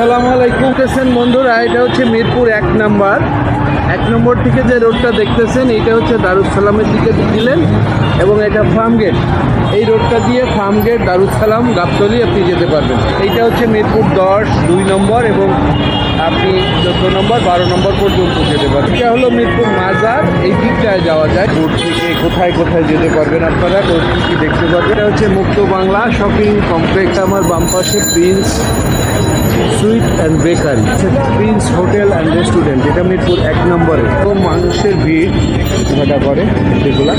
আসসালামু আলাইকুম দেখতেছেন বন্ধুরা, এটা হচ্ছে মিরপুর এক নাম্বার। এক নম্বর থেকে যে রোডটা দেখতেছেন, এটা হচ্ছে দারুসালামের দিকে দিলেন এবং এটা ফার্ম গেট এই রোডটা দিয়ে ফার্ম গেট দারুসালাম গাবতলি আপনি যেতে পারবেন। এইটা হচ্ছে মিরপুর দশ, দুই নম্বর এবং আপনি চোদ্দ নম্বর, বারো নম্বর পর্যন্ত যেতে পারবেন। এটা হলো মিরপুর মাজার, এই দিকটায় যাওয়া যায়। রোড থেকে কোথায় কোথায় যেতে পারবেন আপনারা রোড থেকে দেখতে পারবেন। এটা হচ্ছে মুক্ত বাংলা শপিং কমপ্লেক্স, আমার বাম পাশে prince sweet and bakery. Prince hotel and restaurant এটা মিরপুর এক নম্বরে। তো মানুষের ভিড় ঘটা করে যেগুলা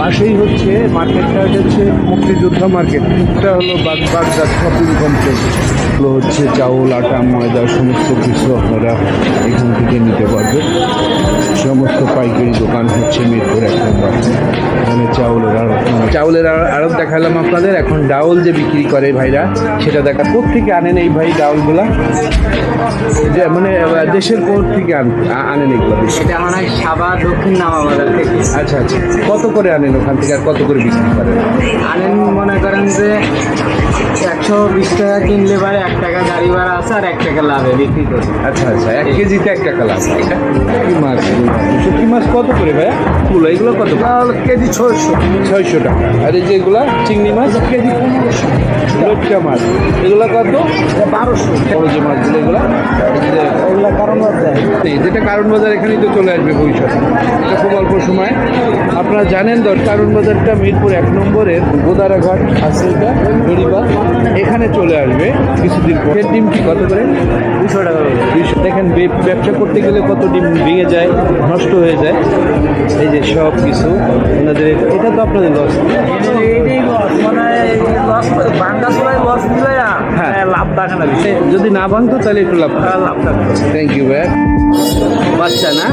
পাশেই হচ্ছে মার্কেটটা হচ্ছে মুক্তিযোদ্ধা মার্কেট এটা হলো বাগ বাগদাদ শপিং কমপ্লেক্স এগুলো হচ্ছে চাউল, আটা, ময়দা, সমস্ত কিছু আপনারা এখান থেকে নিতে পারবেন। সমস্ত পাইকারি দোকান হচ্ছে মিরপুর এক নম্বর। এখানে চাউলের দেখালাম আপনাদের। এখন ডাউল যে বিক্রি করে ভাইরা সেটা দেখা থেকে আনেন এই ভাই ডাউলগুলা? যে মানে দেশের থেকে আন- আনেন এগুলো এটা মনে হয় সাবা দক্ষিণ নামা বাজার থেকে। আচ্ছা আচ্ছা। কত করে আনেন ওখান থেকে আর কত করে বিক্রি করেন? আনেন মনে করেন যে একশো বিশ টাকা কিনলে পারে এক টাকা গাড়ি ভাড়া আছে আর এক টাকা লাভে বিক্রি করি আচ্ছা আচ্ছা। এক কেজিতে এক টাকা লাভ। কি মাছ? শুটকি মাছ? কত করে ভাইয়া? কুলো এগুলো কত? কেজি ছয়শো। ছয়শো টাকা। আর এই যেগুলা চিংড়ি মাছ কেজি পনেরোশো লোটকা মাছ। এগুলো কত? বারোশো। বড় যে মাছগুলো এগুলো। কারণ এই যেটা কারণ বাজার এখানেই তো চলে আসবে ভবিষ্যতে এটা খুব অল্প সময়। আপনারা জানেন তো কারণ বাজারটা মিরপুর এক নম্বরের গোদারাঘাট এটা বেড়িবাগ এখানে চলে আসবে কিছুদিন পর। এর ডিম কি কত করে? দুশো টাকা। দুইশো দেখেন ব্যবসা করতে গেলে কত ডিম ভেঙে যায় নষ্ট হয়ে যায়। এই যে সব কিছু আপনাদের এটা তো আপনাদের লস মানে এই চুলায় হ্যাঁ। হ্যাঁ, লাভ থাকে না যদি না ভাঙতো তাহলে একটু লাভ হ্যাঁ, লাভ থাকে। থ্যাংক ইউ বাচ্চা না?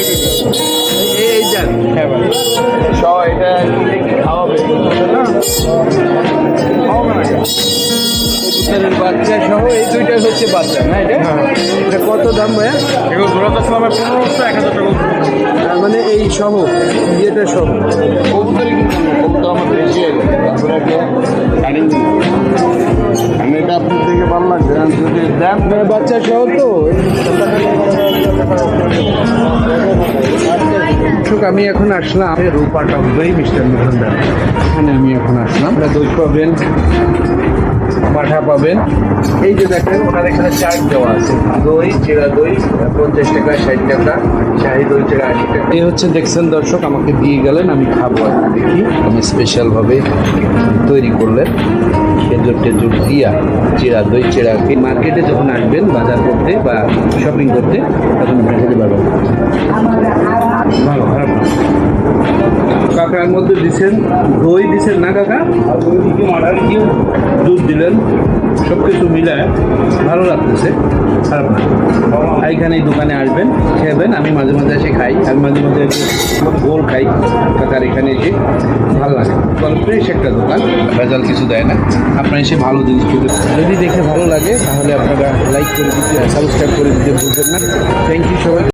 এই- এই যান হ্যাঁ ভাই। এটা খাওয়াবে। কবুতরের বাচ্চা সহ এই দুইটা হচ্ছে বাচ্চা না এটা? এটা কত দাম ভাইয়া? এগুলো জোড়াতে আসলে পনেরোশো এক হাজার টাকা। মানে এই সহ ইয়েটা সহ। কবুতরই কিন্তু না, কবুতর আমার বেশি আমি এটা আপনার থেকে ভালো লাগছে যদি দেন বাচ্চা সহ তো। আমি এখন আসলাম। রূপাটা দই মিষ্টান্ন ভান্ডার এখানে আমি এখন আসলাম। দই পাবেন। পাঠা পাবেন। এই যে দেখেন ওনার এখানে চার্ট দেওয়া আছে। দই চেরা দই পঞ্চাশ টাকা ষাট টাকা শাহি দই চেরা আশি টাকা। এই হচ্ছে দেখছেন দর্শক আমাকে দিয়ে গেলেন আমি খাব আর দেখি। আমি স্পেশালভাবে তৈরি করলেন। খেজুর টেজুর দিয়া চেরা দই চেরা এই মার্কেটে যখন আসবেন বাজার করতে বা শপিং করতে তখন খেতে পারবেন ভালো খারাপ কাকার মধ্যে দিছেন দই দিছেন না, কাকা? দুধ দিলেন। সব কিছু মিলায় ভালো লাগতেছে, খারাপ না। এইখানে এই দোকানে আসবেন, খেবেন, আমি মাঝে মাঝে এসে খাই। আমি মাঝে মাঝে গোল খাই, কাকার এখানে এসে ভালো লাগে। কারণ ফ্রেশ একটা দোকান ভেজাল কিছু দেয় না। আপনারা এসে ভালো জিনিস পেতে যদি দেখে ভালো লাগে, তাহলে আপনারা লাইক করে দিতে সাবস্ক্রাইব করে দিতে ভুলবেন না। থ্যাংক ইউ সবাই।